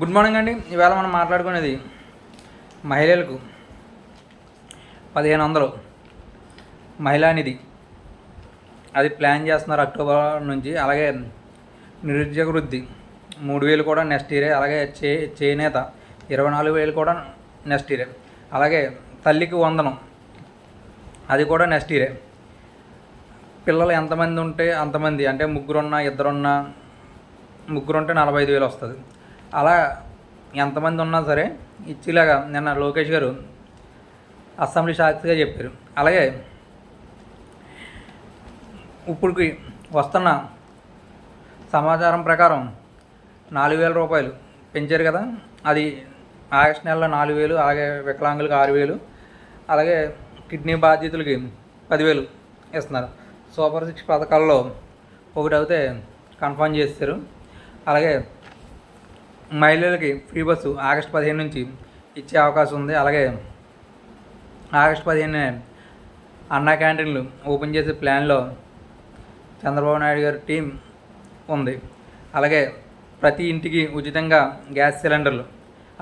Good morning అండి. ఈవేళ మనం మాట్లాడుకునేది మహిళలకు పదిహేను వందలు మహిళానిధి అది ప్లాన్ చేస్తున్నారు అక్టోబర్ నుంచి. అలాగే నిరుద్యోగ వృద్ధి మూడు వేలు కూడా నెక్స్ట్ ఇయరే. అలాగే చే చేనేత ఇరవై నాలుగు వేలు కూడా నెక్స్ట్ ఇయరే. అలాగే తల్లికి వందనం అది కూడా నెక్స్ట్ ఇయరే. పిల్లలు ఎంతమంది ఉంటే అంతమంది. అంటే ముగ్గురున్నా ఇద్దరున్నా ముగ్గురు ఉంటే నలభై ఐదు వేలు వస్తుంది. అలా ఎంతమంది ఉన్నా సరే ఇచ్చేలాగా నిన్న లోకేష్ గారు అసెంబ్లీ సాక్షిగా చెప్పారు. అలాగే ఇప్పుడుకి వస్తున్న సమాచారం ప్రకారం నాలుగు వేల రూపాయలు పెంచారు కదా. అది ఆగస్ట్ నెలలో నాలుగు వేలు అలాగే వికలాంగులకు ఆరు వేలు అలాగే కిడ్నీ బాధితులకి పదివేలు ఇస్తున్నారు. సూపర్ సిక్స్ పథకాల్లో ఒకటి అయితే కన్ఫర్మ్ చేస్తారు. అలాగే మహిళలకి ఫ్రీ బస్సు ఆగస్ట్ పదిహేను నుంచి ఇచ్చే అవకాశం ఉంది. అలాగే ఆగస్ట్ పదిహేను అన్నా క్యాంటీన్లు ఓపెన్ చేసే ప్లాన్లో చంద్రబాబు నాయుడు గారి టీం ఉంది. అలాగే ప్రతి ఇంటికి ఉచితంగా గ్యాస్ సిలిండర్లు.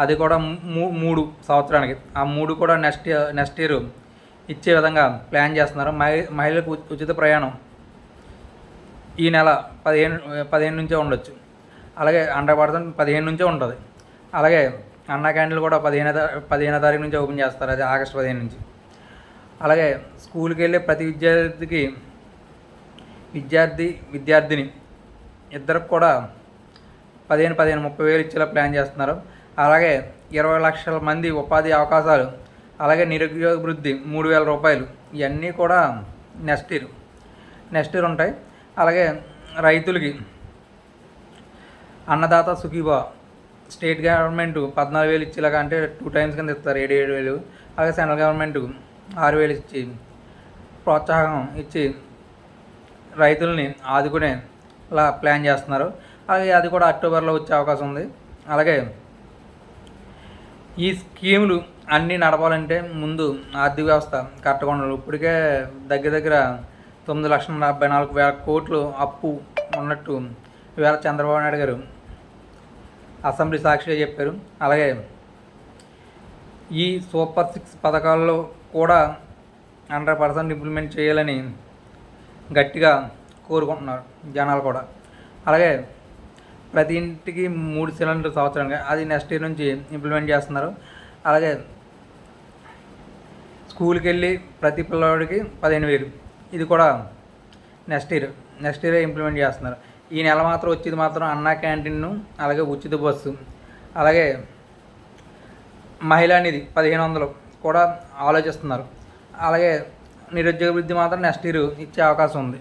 అది కూడా మూ మూడు సంవత్సరానికి. ఆ మూడు కూడా నెక్స్ట్ నెక్స్ట్ ఇయర్ ఇచ్చే విధంగా ప్లాన్ చేస్తున్నారు. మహి మహిళలకు ఉచిత ప్రయాణం ఈ నెల పదిహేను పదిహేను నుంచే ఉండొచ్చు. అలాగే హండ్రెడ్ పర్సెంట్ పదిహేను నుంచే ఉంటుంది. అలాగే అన్న క్యాంటీన్లు కూడా పదిహేను పదిహేనో తారీఖు నుంచి ఓపెన్ చేస్తారు అది ఆగస్టు పదిహేను నుంచి. అలాగే స్కూల్కి వెళ్ళే ప్రతి విద్యార్థికి విద్యార్థి విద్యార్థిని ఇద్దరికి కూడా పదిహేను పదిహేను ముప్పై వేలు ఇచ్చేలా ప్లాన్ చేస్తున్నారు. అలాగే ఇరవై లక్షల మంది ఉపాధి అవకాశాలు అలాగే నిరుద్యోగ వృద్ధి మూడు వేల రూపాయలు ఇవన్నీ కూడా నెక్స్ట్ ఇయర్ నెక్స్ట్ ఇయర్ ఉంటాయి. అలాగే రైతులకి అన్నదాత సుఖీబా స్టేట్ గవర్నమెంట్ పద్నాలుగు వేలు ఇచ్చేలాగా అంటే టూ టైమ్స్ కింద ఇస్తారు. ఏడు ఏడు వేలు. అలాగే సెంట్రల్ గవర్నమెంట్ ఆరు వేలు ఇచ్చి ప్రోత్సాహం ఇచ్చి రైతుల్ని ఆదుకునేలా ప్లాన్ చేస్తున్నారు. అలాగే అది కూడా అక్టోబర్లో వచ్చే అవకాశం ఉంది. అలాగే ఈ స్కీములు అన్నీ నడపాలంటే ముందు ఆర్థిక వ్యవస్థ కరెక్ట్గా ఉండాలి. ఇప్పటికే దగ్గర దగ్గర తొమ్మిది లక్షల డెబ్బై నాలుగు వేల కోట్లు అప్పు ఉన్నట్టు ఇవాళ చంద్రబాబు నాయుడు గారు అసెంబ్లీ సాక్షిగా చెప్పారు. అలాగే ఈ సూపర్ సిక్స్ పథకాల్లో కూడా హండ్రెడ్ పర్సెంట్ ఇంప్లిమెంట్ చేయాలని గట్టిగా కోరుకుంటున్నారు జనాలు కూడా. అలాగే ప్రతి ఇంటికి మూడు సిలిండర్ సంవత్సరానికి అది నెక్స్ట్ ఇయర్ నుంచి ఇంప్లిమెంట్ చేస్తున్నారు. అలాగే స్కూల్కి వెళ్ళి ప్రతి పిల్లవాడికి పదిహేను వేలు. ఇది కూడా next year next year implement చేస్తున్నారు. ఈ నెల మాత్రం వచ్చేది మాత్రం అన్నా క్యాంటీన్ను అలాగే ఉచిత బస్సు. అలాగే మహిళా నిధి పదిహేను వందలు కూడా ఆలోచిస్తున్నారు. అలాగే నిరుద్యోగ వృద్ధి మాత్రం నెక్స్ట్ ఇయర్ ఇచ్చే అవకాశం ఉంది.